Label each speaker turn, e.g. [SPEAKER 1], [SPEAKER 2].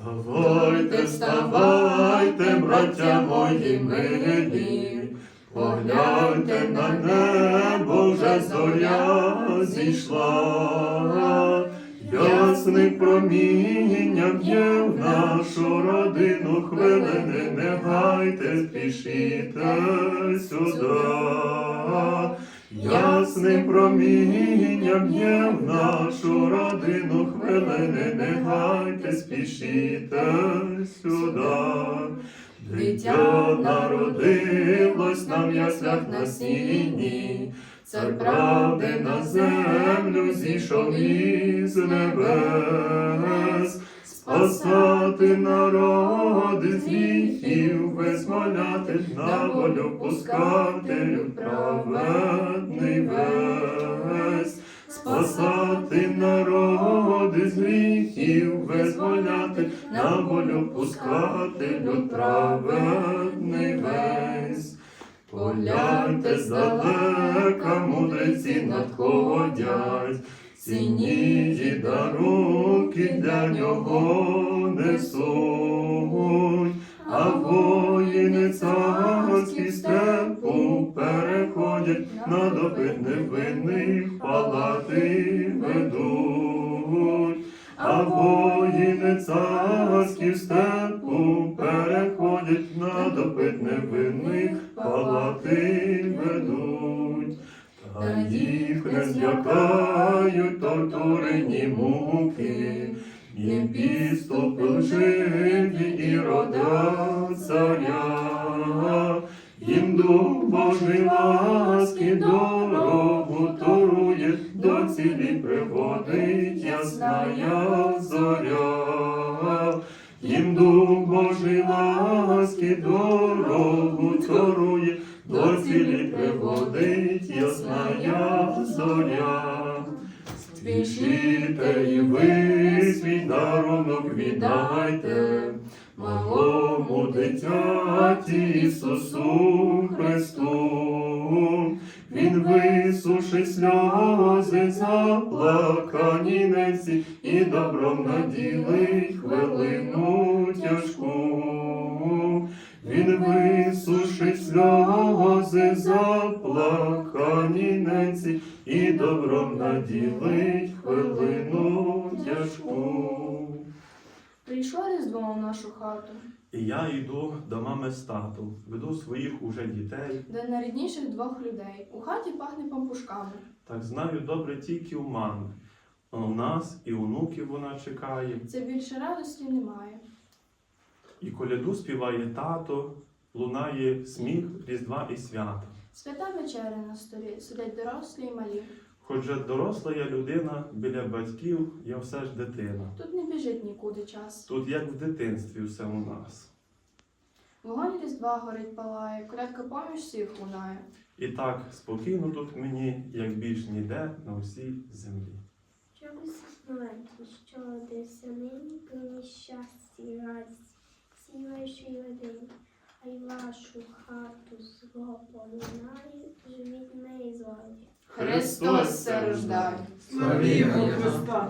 [SPEAKER 1] Вставайте, вставайте, браття мої милі, погляньте на небо, вже зоря зійшла, ясним промінням є в нашу родину хвилини, не гайте, спішіте сюди. Ясним промінням є в нашу родину спішіте сюди. Дитя народилось нам яслях на сіні, Цар правди на землю зійшов із небес, спасати народи з гріхів, визволяти на волю пускати праведний весь, спасати народи з гріхів, визволяти на волю пускати люд праведний весь. Погляньте здалека, мудреці надходять, цінні дарунки для нього несуть, а воїни царські допит невинних палати ведуть, а воїни царські в степу переходять, на допит невинних палати ведуть. Та їх не злякають тортурені муки, їм підступи лживі і рода Божий ласки дорогу торує, до цілі приводить ясная зоря. Їм дух Божий ласки дорогу торує, до цілі приводить ясная зоря. Спішите і ви свій дарунок віддайте, малому дитяті Ісусу Христу. Він висушить сльози заплакані ненці і добром наділить хвилину тяжку. Він висушить сльози заплакані ненці і добром наділить хвилину тяжку.
[SPEAKER 2] Прийшло різдво в нашу хату,
[SPEAKER 1] І я йду до мами з тату, веду своїх уже дітей.
[SPEAKER 2] де найрідніших двох людей. У хаті пахне пампушками.
[SPEAKER 1] Так знаю добре тільки у мами. У нас і онуків вона чекає,
[SPEAKER 2] Це більше радості немає.
[SPEAKER 1] і коляду співає тато, лунає сміх Різдва і свята.
[SPEAKER 2] Свята вечеря на столі, сидять дорослі й малі.
[SPEAKER 1] Хоч же доросла я людина, біля батьків я все ж дитина.
[SPEAKER 2] Тут не біжить нікуди час.
[SPEAKER 1] Тут як в дитинстві все у нас.
[SPEAKER 2] Вогонь різдва горить палає, колядка поміж всіх лунає.
[SPEAKER 1] І так спокійно тут мені, як більш ніде на усій землі.
[SPEAKER 3] Чогось маленький, що родився нині, приніс щастя і радість всій вашій родині, а й вашу хату свого полунає, і від неї звалі.
[SPEAKER 2] Христос се рождає.
[SPEAKER 4] Славімо Христа!